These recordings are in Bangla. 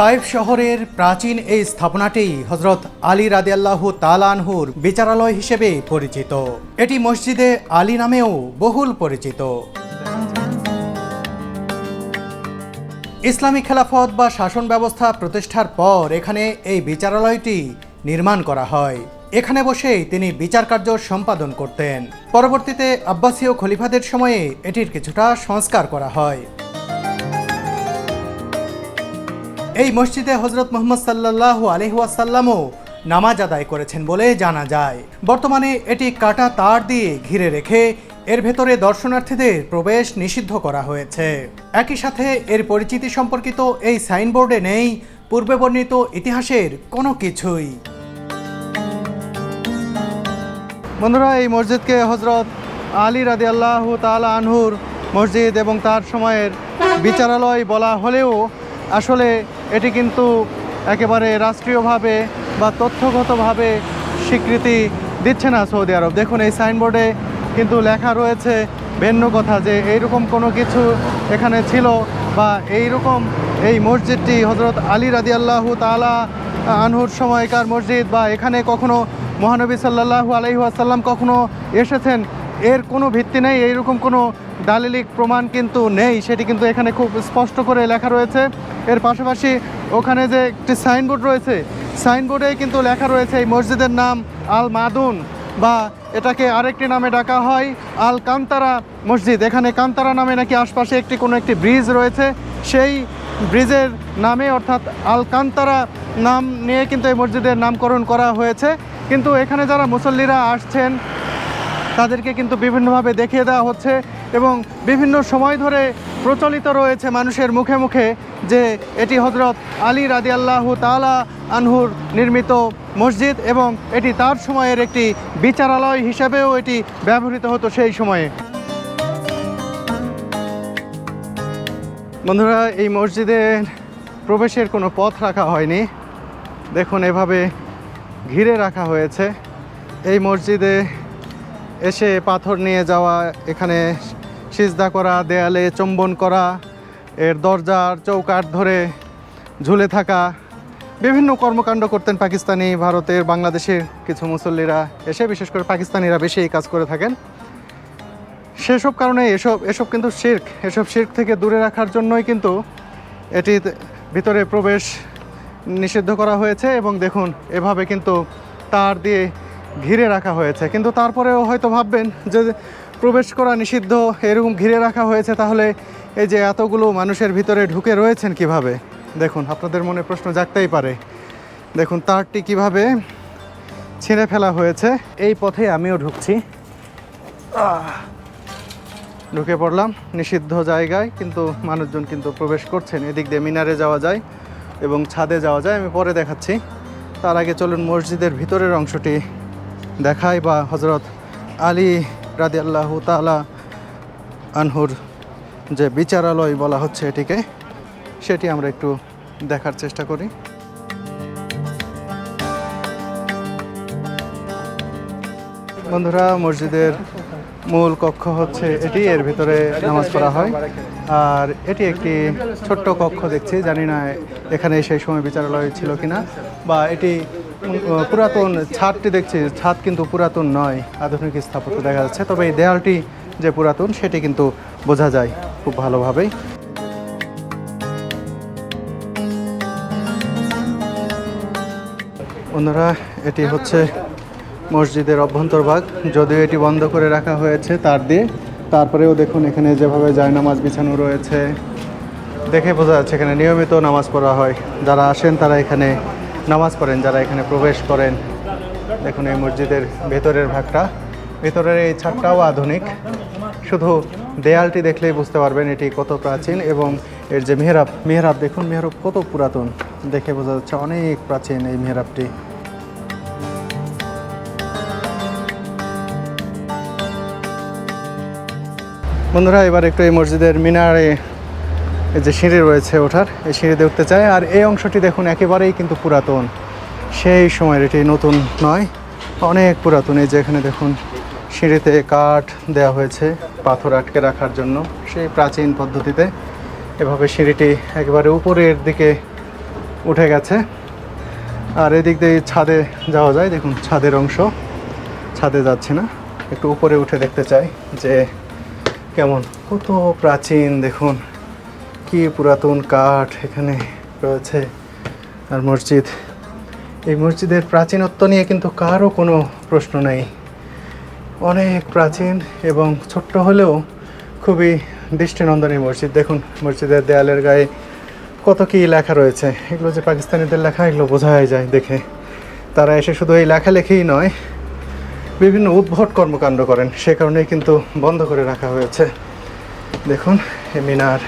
তাইফ শহরের প্রাচীন এই স্থাপনাটি হজরত আলী রাদিয়াল্লাহু তালানহুর বিচারালয় হিসেবে পরিচিত। এটি মসজিদে আলী নামেও বহুল পরিচিত। ইসলামী খেলাফত বা শাসন ব্যবস্থা প্রতিষ্ঠার পর এখানে এই বিচারালয়টি নির্মাণ করা হয়। এখানে বসেই তিনি বিচার কার্য সম্পাদন করতেন। পরবর্তীতে আব্বাসীয় খলিফাদের সময়ে এটির কিছুটা সংস্কার করা হয়। এই মসজিদে হজরত মোহাম্মদ সাল্লাহ আলহাসাল্লামও নামাজ আদায় করেছেন বলে জানা যায়। বর্তমানে এটি কাটা তার দিয়ে ঘিরে রেখে এর ভেতরে দর্শনার্থীদের প্রবেশ নিষিদ্ধ করা হয়েছে। একই সাথে এর পরিচিতি সম্পর্কিত এই সাইনবোর্ডে নেই পূর্বে বর্ণিত ইতিহাসের কোনো কিছুই। বন্ধুরা, এই মসজিদকে হজরত আলী রাদি আল্লাহ তালা আনহুর মসজিদ এবং তার সময়ের বিচারালয় বলা হলেও আসলে এটি কিন্তু একেবারে রাষ্ট্রীয়ভাবে বা তথ্যগতভাবে স্বীকৃতি দিচ্ছে না সৌদি আরব। দেখুন, এই সাইনবোর্ডে কিন্তু লেখা রয়েছে ভিন্ন কথা যে এইরকম কোনো কিছু এখানে ছিল বা এইরকম এই মসজিদটি হজরত আলী রাদি আল্লাহু তালা আনহুর সময়কার মসজিদ বা এখানে কখনো মহানবী সাল্লাহু আলহি আসাল্লাম কখনো এসেছেন, এর কোনো ভিত্তি নেই, এইরকম কোনো দালিলিক প্রমাণ কিন্তু নেই। সেটি কিন্তু এখানে খুব স্পষ্ট করে লেখা রয়েছে। এর পাশাপাশি ওখানে যে একটি সাইনবোর্ড রয়েছে, সাইনবোর্ডে কিন্তু লেখা রয়েছে এই মসজিদের নাম আল মাদুন বা এটাকে আরেকটি নামে ডাকা হয় আল কান্তারা মসজিদ। এখানে কান্তারা নামে নাকি আশপাশে একটি কোনো একটি ব্রিজ রয়েছে, সেই ব্রিজের নামে অর্থাৎ আল কান্তারা নাম নিয়ে কিন্তু এই মসজিদের নামকরণ করা হয়েছে। কিন্তু এখানে যারা মুসল্লিরা আসছেন, তাদেরকে কিন্তু বিভিন্নভাবে দেখিয়ে দেওয়া হচ্ছে এবং বিভিন্ন সময় ধরে প্রচলিত রয়েছে মানুষের মুখে মুখে যে এটি হজরত আলী রাদি আল্লাহু তালা আনহুর নির্মিত মসজিদ এবং এটি তার সময়ের একটি বিচারালয় হিসাবেও এটি ব্যবহৃত হতো সেই সময়ে। বন্ধুরা, এই মসজিদের প্রবেশের কোনো পথ রাখা হয়নি। দেখুন, এভাবে ঘিরে রাখা হয়েছে। এই মসজিদে এসে পাথর নিয়ে যাওয়া, এখানে সিজদা করা, দেয়ালে চুম্বন করা, এর দরজার চৌকাঠ ধরে ঝুলে থাকা, বিভিন্ন কর্মকাণ্ড করতেন পাকিস্তানি, ভারতের, বাংলাদেশের কিছু মুসল্লিরা। এসে বিশেষ করে পাকিস্তানিরা বেশি এই কাজ করে থাকেন। সেসব কারণে এসব এসব কিন্তু শির্ক। এসব শির্ক থেকে দূরে রাখার জন্যই কিন্তু এটি ভিতরে প্রবেশ নিষিদ্ধ করা হয়েছে এবং দেখুন, এভাবে কিন্তু তার দিয়ে ঘিরে রাখা হয়েছে। কিন্তু তারপরেও হয়তো ভাববেন যে প্রবেশ করা নিষিদ্ধ এরকম ঘিরে রাখা হয়েছে, তাহলে এই যে এতগুলো মানুষের ভিতরে ঢুকে রয়েছেন কীভাবে? দেখুন, আপনাদের মনে প্রশ্ন জাগতেই পারে। দেখুন, তারটি কীভাবে ছিঁড়ে ফেলা হয়েছে। এই পথে আমিও ঢুকছি। ঢুকে পড়লাম, নিষিদ্ধ জায়গায়, কিন্তু মানুষজন কিন্তু প্রবেশ করছেন। এদিক দিয়ে মিনারে যাওয়া যায় এবং ছাদে যাওয়া যায়, আমি পরে দেখাচ্ছি। তার আগে চলুন মসজিদের ভিতরের অংশটি দেখাই বা হজরত আলী রাদি আল্লাহ তালা আনহুর যে বিচারালয় বলা হচ্ছে এটিকে, সেটি আমরা একটু দেখার চেষ্টা করি। বন্ধুরা, মসজিদের মূল কক্ষ হচ্ছে এটি, এর ভিতরে নামাজ পড়া হয়। আর এটি একটি ছোট্ট কক্ষ দেখছি, জানি না এখানে সেই সময় বিচারালয় ছিল কিনা, বা এটি পুরাতন ছাদটি দেখছি। ছাদ কিন্তু পুরাতন নয়, আধুনিক স্থাপত্য দেখা যাচ্ছে। তবে এই দেয়ালটি যে পুরাতন, সেটি কিন্তু বোঝা যায় খুব ভালোভাবেই। বন্ধুরা এটি হচ্ছে মসজিদের অভ্যন্তর ভাগ। যদিও এটি বন্ধ করে রাখা হয়েছে তার দিয়ে, তারপরেও দেখুন এখানে যেভাবে জায়নামাজ বিছানো রয়েছে। দেখে বোঝা যাচ্ছে এখানে নিয়মিত নামাজ পড়া হয়। যারা আসেন তারা এখানে নামাজ পড়েন, যারা এখানে প্রবেশ করেন, দেখুন এই মসজিদের ভেতরের ভাগটা। ভেতরের এই ছাদটাও আধুনিক। শুধু দেয়ালটি দেখলেই বুঝতে পারবেন এটি কত প্রাচীন এবং এর যে মেহরাব মেহরাব দেখুন, মেহরাব কত পুরাতন। দেখে বোঝা যাচ্ছে অনেক প্রাচীন এই মেহরাবটি। বন্ধুরা, এবার একটু এই মসজিদের মিনারে যে সিঁড়ি রয়েছে ওঠার, এই সিঁড়িতে উঠতে চাই আর এই অংশটি দেখুন, একেবারেই কিন্তু পুরাতন। সেই সময়ের এটি নতুন নয়, অনেক পুরাতন। এই যে এখানে দেখুন, সিঁড়িতে কাঠ দেওয়া হয়েছে পাথর আটকে রাখার জন্য। সেই প্রাচীন পদ্ধতিতে এভাবে সিঁড়িটি একেবারে উপরের দিকে উঠে গেছে। আর এদিক দিয়ে ছাদে যাওয়া যায়। দেখুন, ছাদের অংশ। ছাদে যাচ্ছে না, একটু উপরে উঠে দেখতে চাই যে কেমন, কত প্রাচীন। দেখুন কি পুরাতন কাঠ এখানে রয়েছে আর মসজিদ। এই মসজিদের প্রাচীনত্ব নিয়ে কিন্তু কারও কোনো প্রশ্ন নেই। অনেক প্রাচীন এবং ছোট্ট হলেও খুবই দৃষ্টিনন্দনী মসজিদ। দেখুন, মসজিদের দেয়ালের গায়ে কত কী লেখা রয়েছে। এগুলো যে পাকিস্তানিদের লেখা, এগুলো বোঝাই যায় দেখে। তারা এসে শুধু এই লেখালেখিই নয়, বিভিন্ন উদ্ভট কর্মকাণ্ড করেন। সে কারণেই কিন্তু বন্ধ করে রাখা হয়েছে। দেখুন মিনার।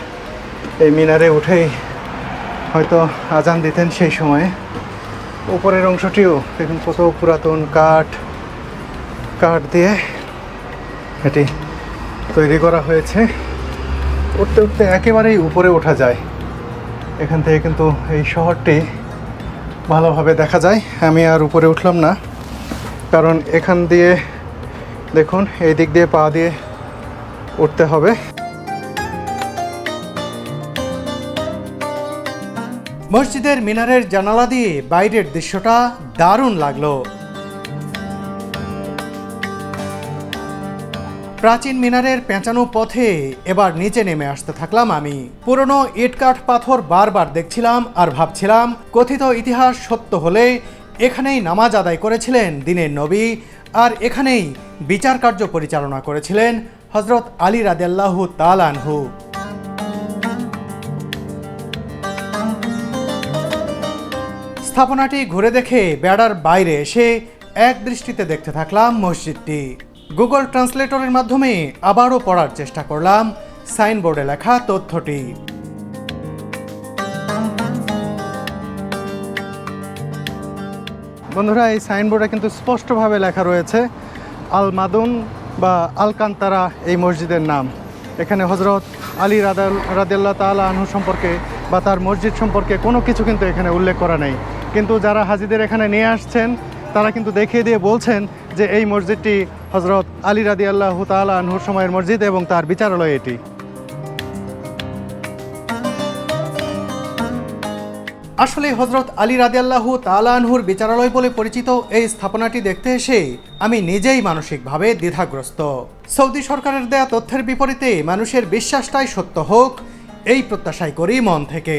এই মিনারে উঠেই হয়তো আজান দিতেন সেই সময়ে। উপরের অংশটিও দেখুন কত পুরাতন কাঠ কাঠ দিয়ে এটি তৈরি করা হয়েছে। উঠতে উঠতে একেবারেই উপরে ওঠা যায়। এখান থেকে কিন্তু এই শহরটি ভালোভাবে দেখা যায়। আমি আর উপরে উঠলাম না, কারণ এখান দিয়ে দেখুন, এই দিক দিয়ে পা দিয়ে উঠতে হবে। মসজিদের মিনারের জানালা দিয়ে বাইরের দৃশ্যটা দারুণ লাগল। প্রাচীন মিনারের পেঁচানো পথে এবার নিচে নেমে আসতে থাকলাম আমি। পুরনো ইটকাঠ পাথর বারবার দেখছিলাম আর ভাবছিলাম, কথিত ইতিহাস সত্য হলে এখানেই নামাজ আদায় করেছিলেন দিনের নবী আর এখানেই বিচার কার্য পরিচালনা করেছিলেন হজরত আলী রাদেল্লাহু তালানহু স্থাপনাটি ঘুরে দেখে বেড়ার বাইরে এসে এক দৃষ্টিতে দেখতে থাকলাম মসজিদটি। গুগল ট্রান্সলেটরের মাধ্যমে আবারও পড়ার চেষ্টা করলাম সাইনবোর্ডে লেখা তথ্যটি। বন্ধুরা, এই সাইনবোর্ডে কিন্তু স্পষ্টভাবে লেখা রয়েছে, আল মাদুন বা আল কান্তারা এই মসজিদের নাম। এখানে হজরত আলী রাদাল রাদিল্লা তালা আনহু সম্পর্কে বা তার মসজিদ সম্পর্কে কোনো কিছু কিন্তু এখানে উল্লেখ করা নেই। কিন্তু যারা হাজিদের এখানে নিয়ে আসছেন, তারা কিন্তু দেখিয়ে দিয়ে বলছেন যে এই মসজিদটি হজরত আলী রাদি আল্লাহ তালা আনহুর সময়ের মসজিদ এবং তার বিচারালয় এটি। আসলে হজরত আলী রাদিয়াল্লাহু তালানহুর বিচারালয় বলে পরিচিত এই স্থাপনাটি দেখতে এসে আমি নিজেই মানসিকভাবে দ্বিধাগ্রস্ত। সৌদি সরকারের দেয়া তথ্যের বিপরীতে মানুষের বিশ্বাসটাই সত্য হোক, এই প্রত্যাশাই করি মন থেকে।